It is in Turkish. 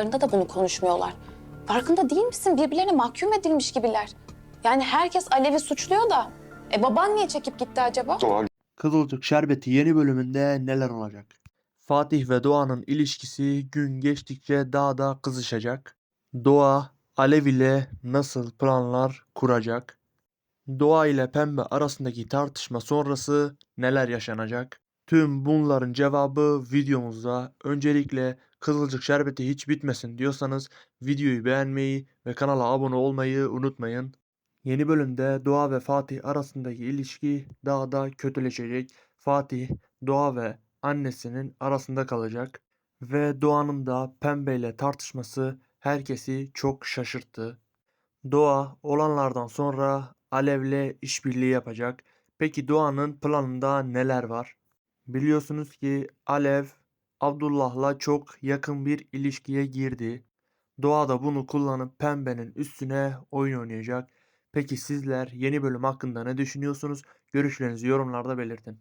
Aralarında da bunu konuşmuyorlar. Farkında değil misin? Birbirlerine mahkum edilmiş gibiler. Yani herkes Alev'i suçluyor da. E baban niye çekip gitti acaba? Doğa Kızılcık Şerbeti yeni bölümünde neler olacak? Fatih ve Doğan'ın ilişkisi gün geçtikçe daha da kızışacak. Doğa Alev ile nasıl planlar kuracak? Doğa ile Pembe arasındaki tartışma sonrası neler yaşanacak? Tüm bunların cevabı videomuzda. Öncelikle Kızılcık Şerbeti hiç bitmesin diyorsanız videoyu beğenmeyi ve kanala abone olmayı unutmayın. Yeni bölümde Doğa ve Fatih arasındaki ilişki daha da kötüleşecek. Fatih, Doğa ve annesinin arasında kalacak. Ve Doğan'ın da Pembe ile tartışması herkesi çok şaşırttı. Doğa olanlardan sonra Alev'le işbirliği yapacak. Peki Doğan'ın planında neler var? Biliyorsunuz ki Alev Abdullah'la çok yakın bir ilişkiye girdi. Doğa da bunu kullanıp Pembe'nin üstüne oyun oynayacak. Peki sizler yeni bölüm hakkında ne düşünüyorsunuz? Görüşlerinizi yorumlarda belirtin.